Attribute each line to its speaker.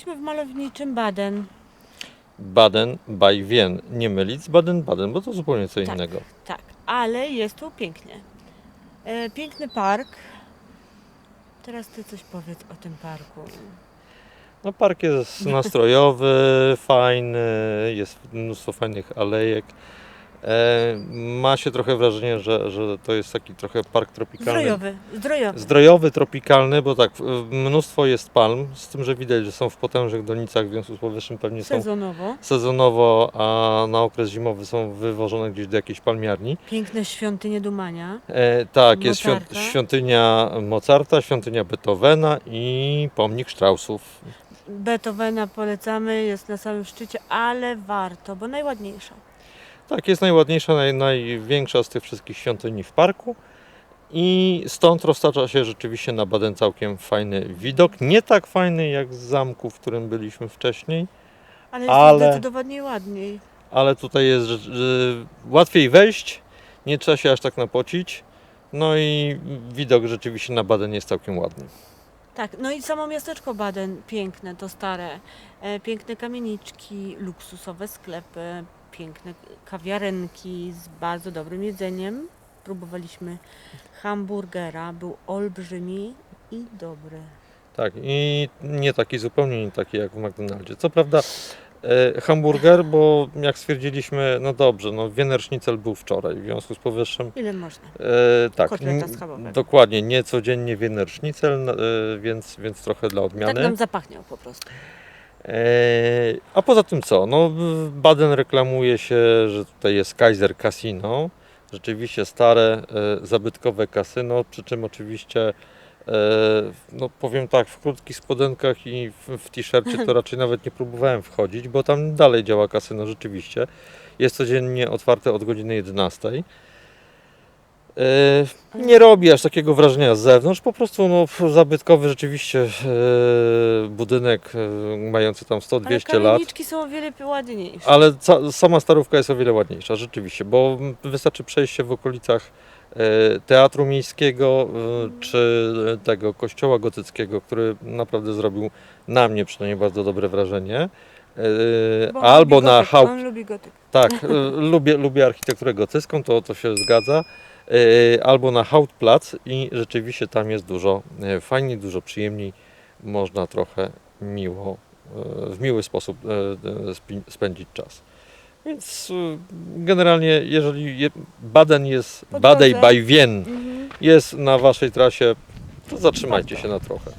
Speaker 1: Jesteśmy w malowniczym Baden.
Speaker 2: Baden by Wien. Nie mylić z Baden-Baden, bo to zupełnie co
Speaker 1: Tak.
Speaker 2: innego.
Speaker 1: Tak, ale jest tu pięknie. E, piękny park. Teraz ty coś powiedz o tym parku.
Speaker 2: No park jest nastrojowy, fajny, jest mnóstwo fajnych alejek. E, ma się trochę wrażenie, że, że to jest taki trochę park tropikalny.
Speaker 1: Zdrojowy, zdrojowy.
Speaker 2: Zdrojowy, tropikalny, bo tak, mnóstwo jest palm, z tym, że widać, że są w potężnych donicach, w związku z powyższym pewnie są
Speaker 1: Sezonowo.
Speaker 2: sezonowo, a na okres zimowy są wywożone gdzieś do jakiejś palmiarni.
Speaker 1: Piękne świątynie Dumania.
Speaker 2: E, tak, jest
Speaker 1: Mozarta.
Speaker 2: świątynia Mozarta, świątynia Beethovena i pomnik Straussów.
Speaker 1: Beethovena polecamy, jest na samym szczycie, ale warto, bo najładniejsza.
Speaker 2: Tak, jest najładniejsza, naj, największa z tych wszystkich świątyni w parku. I stąd roztacza się rzeczywiście na Baden całkiem fajny widok. Nie tak fajny jak z zamku, w którym byliśmy wcześniej,
Speaker 1: Ale jest
Speaker 2: Ale-
Speaker 1: zdecydowanie ładniej.
Speaker 2: ale tutaj jest że, że łatwiej wejść, nie trzeba się aż tak napocić. No i widok rzeczywiście na Baden jest całkiem ładny.
Speaker 1: Tak, no i samo miasteczko Baden, piękne, to stare. E, piękne kamieniczki, luksusowe sklepy, piękne kawiarenki z bardzo dobrym jedzeniem. Próbowaliśmy hamburgera, był olbrzymi i dobry.
Speaker 2: Tak, i nie taki zupełnie nie taki jak w McDonaldzie. Co prawda e, hamburger, bo jak stwierdziliśmy, no dobrze, no Wiener Schnitzel był wczoraj, w związku z powyższym
Speaker 1: Ile można?
Speaker 2: e, tak,
Speaker 1: Kotleta
Speaker 2: dokładnie, nie codziennie Wiener Schnitzel, no, e, więc, więc trochę dla
Speaker 1: Tak
Speaker 2: odmiany.
Speaker 1: nam zapachniał po prostu.
Speaker 2: E, a poza tym co? No, Baden reklamuje się, że tutaj jest Kaiser Casino. Rzeczywiście stare, e, zabytkowe kasyno, przy czym oczywiście, e, no powiem tak, w krótkich spodenkach i w, w t-shircie to raczej nawet nie próbowałem wchodzić, bo tam dalej działa kasyno rzeczywiście. Jest codziennie otwarte od godziny 11. E, Nie robi aż takiego wrażenia z zewnątrz, po prostu no, zabytkowy rzeczywiście e, budynek e, mający tam
Speaker 1: Ale
Speaker 2: 100-200 lat.
Speaker 1: kamieniczki są o wiele ładniejsze.
Speaker 2: Ale ca- sama starówka jest o wiele ładniejsza, rzeczywiście, bo m, wystarczy przejść się w okolicach e, Teatru Miejskiego e, czy tego kościoła gotyckiego, który naprawdę zrobił na mnie przynajmniej bardzo dobre wrażenie. E,
Speaker 1: Bo on
Speaker 2: albo
Speaker 1: lubi
Speaker 2: na
Speaker 1: gotyk,
Speaker 2: Haupt
Speaker 1: On lubi gotyk.
Speaker 2: tak, lubię, lubię architekturę gotycką, to, to się zgadza. E, Albo na Hauptplatz i rzeczywiście tam jest dużo e, fajniej, dużo przyjemniej. Można trochę miło, e, w miły sposób spędzić czas. Więc generalnie, jeżeli je- Baden jest,
Speaker 1: drodze.
Speaker 2: by Wien
Speaker 1: Mhm.
Speaker 2: jest na Waszej trasie, to zatrzymajcie się na trochę.